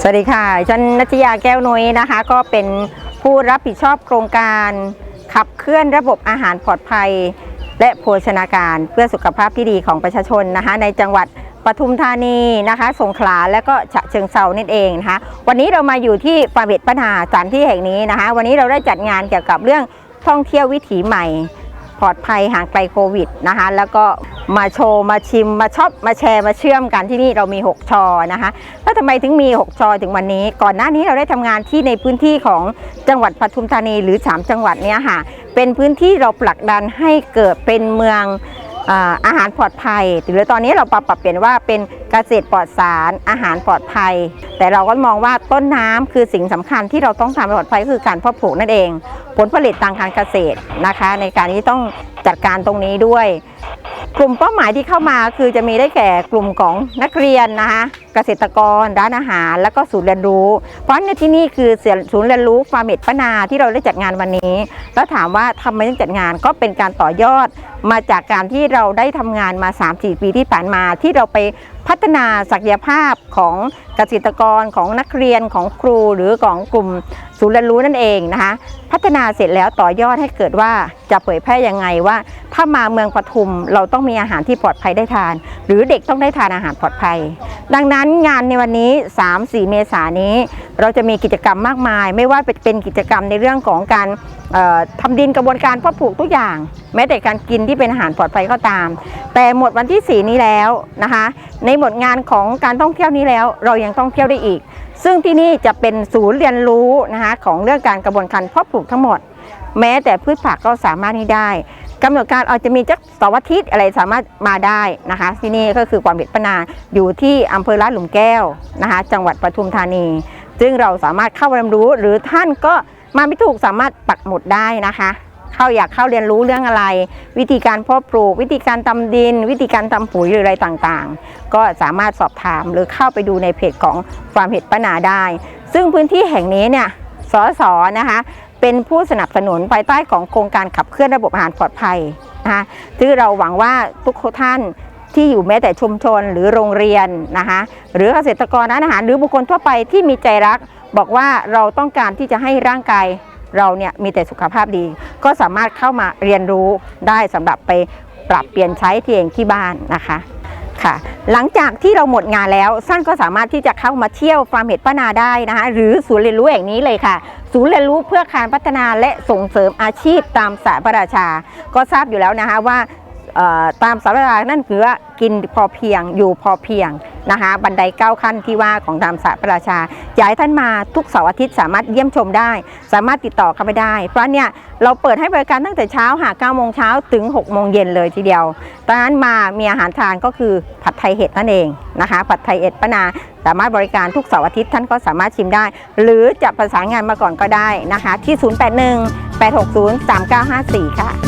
สวัสดีค่ะฉันนัชยาแก้วนุ้ยนะคะ ก็เป็นผู้รับผิดชอบโครงการขับเคลื่อนระบบอาหารปลอดภัย และโภชนาการเพื่อสุขภาพที่ดีของประชาชนนะคะ ในจังหวัดปทุมธานีนะคะ สงขลาและก็ฉะเชิงเซานั่นเองนะคะ วันนี้เรามาอยู่ที่ฟาเห็ดปัญหาสถานที่แห่งนี้นะคะ วันนี้เราได้จัดงานเกี่ยวกับเรื่องท่องเที่ยววิถีใหม่ ปลอดภัยห่างไกลโควิดนะคะ แล้วก็มาโชว์ มาชิม มาชอบมาแชร์มาเชื่อมกันที่นี่เรามี 6 ชอนะคะแล้วทำไมถึงมี 6 ชอถึงวันนี้ ก่อนหน้านี้เราได้ทำงานที่ในพื้นที่ของจังหวัดปทุมธานีหรือ 3 จังหวัดเนี้ยค่ะเป็นพื้นที่เราผลักดันให้เกิดเป็นเมือง อาหารปลอดภัยหรือตอนนี้เราปรับปรับเปลี่ยนว่าเป็นเกษตรปลอดสารอาหารปลอดภัย แต่เราก็มองว่าต้นน้ำคือสิ่งสำคัญที่เราต้องทำปลอดภัยก็คือการเพาะปลูกนั่นเอง ผลผลิตทางการเกษตรนะคะ ในการที่ต้องจัดการตรงนี้ด้วย กลุ่มเป้าหมายที่เข้ามาคือจะมีได้แก่กลุ่มของนักเรียนนะคะเกษตรกรร้านอาหาร แล้วก็ศูนย์เรียนรู้ เพราะในที่นี่คือศูนย์เรียนรู้ฟาร์มเมดปนาที่เราได้จัดงานวันนี้ แล้วถามว่าทำไมต้องจัดงานก็เป็นการต่อยอดมาจากการที่เราได้ทำงานมา 3-4 ปีที่ผ่านมาที่เราไปพัฒนาศักยภาพของเกษตรกรของนักเรียนของครูหรือของกลุ่มศูนย์เรียนรู้นั่นเองนะคะ พัฒนาเสร็จแล้วต่อยอดให้เกิดว่าจะเผยแพร่ยังไงว่า ถ้ามาเมืองปทุมเราต้องมีอาหารที่ปลอดภัยได้ทาน หรือเด็กต้องได้ทานอาหารปลอดภัย ดังนั้นงานในวันนี้ 3-4 เมษายนนี้ เราจะมีกิจกรรมมากมาย ไม่ว่าเป็นกิจกรรมในเรื่องของการเอ่อทำดินกระบวนการเพาะปลูกทุกอย่าง แม้แต่การกินที่เป็นอาหารปลอดภัยก็ตาม แต่หมดวันที่ 4 นี้แล้วนะคะ ในหมดงานของการท่องเที่ยวนี้แล้ว เรายังต้องเที่ยวได้อีก ซึ่งที่นี่จะเป็นศูนย์เรียนรู้นะคะของเรื่องการกระบวนการเพาะปลูกทั้งหมด แม้แต่พืชผักก็สามารถนี่ได้ กำหนดการอาจจะมีจักสาร์ทิตอะไรสามารถมาได้นะคะ ที่นี่ก็คือความเบ็ดปนาอยู่ที่อำเภอลาดหลุมแก้วนะคะ จังหวัดปทุมธานี ซึ่งเราสามารถเข้าเรียนรู้ หรือท่านก็มาไม่ถูกสามารถปักหมุดได้นะคะ เข้าอยากเข้าเรียนรู้เรื่องอะไร วิธีการเพาะปลูก วิธีการทำดิน วิธีการทำปุ๋ยหรืออะไรต่างๆ ก็สามารถสอบถามหรือเข้าไปดูในเพจของฟามเห็ดปนาได้ ซึ่งพื้นที่แห่งนี้เนี่ยสสนะคะ เป็นผู้สนับสนุนภายใต้ของโครงการขับเคลื่อนระบบอาหารปลอดภัยนะคะซึ่งเราหวังว่าทุกท่านที่อยู่แม้แต่ชุมชนหรือโรงเรียนนะคะหรือเกษตรกรร้านอาหารหรือบุคคลทั่วไปที่มีใจรัก บอกว่าเราต้องการที่จะให้ร่างกายเราเนี่ยมีแต่สุขภาพดี ก็สามารถเข้ามาเรียนรู้ได้สำหรับไปปรับเปลี่ยนใช้ที่เองที่บ้านนะคะ ค่ะ หลังจากที่เราหมดงานแล้วท่านก็สามารถที่จะเข้ามาเที่ยวฟาร์มเห็ดป้านาได้นะคะ หรือศูนย์เรียนรู้แห่งนี้เลยค่ะ ศูนย์เรียนรู้เพื่อการพัฒนาและส่งเสริมอาชีพตามสายประราชา ก็ทราบอยู่แล้วนะคะว่า ตามสารราชานั่นคือว่ากินพอเพียงอยู่พอเพียงนะคะบันไดเก้าขั้นที่ว่าของตามสายพระชาอยากให้ท่านมาทุกเสาร์อาทิตย์สามารถเยี่ยมชมได้ สามารถติดต่อเข้าไปได้ เพราะเนี่ยเราเปิดให้บริการตั้งแต่เช้าหา9โมงเช้าถึง6โมงเย็นเลยทีเดียวตอนนั้นมามีอาหารทานก็คือผัดไทยเห็ดนั่นเองนะคะผัดไทยเห็ดป้านาสามารถบริการทุกเสาร์อาทิตย์ท่านก็สามารถชิมได้ หรือจะประสานงานมาก่อนก็ได้นะคะที่ 081 860 3954 ค่ะ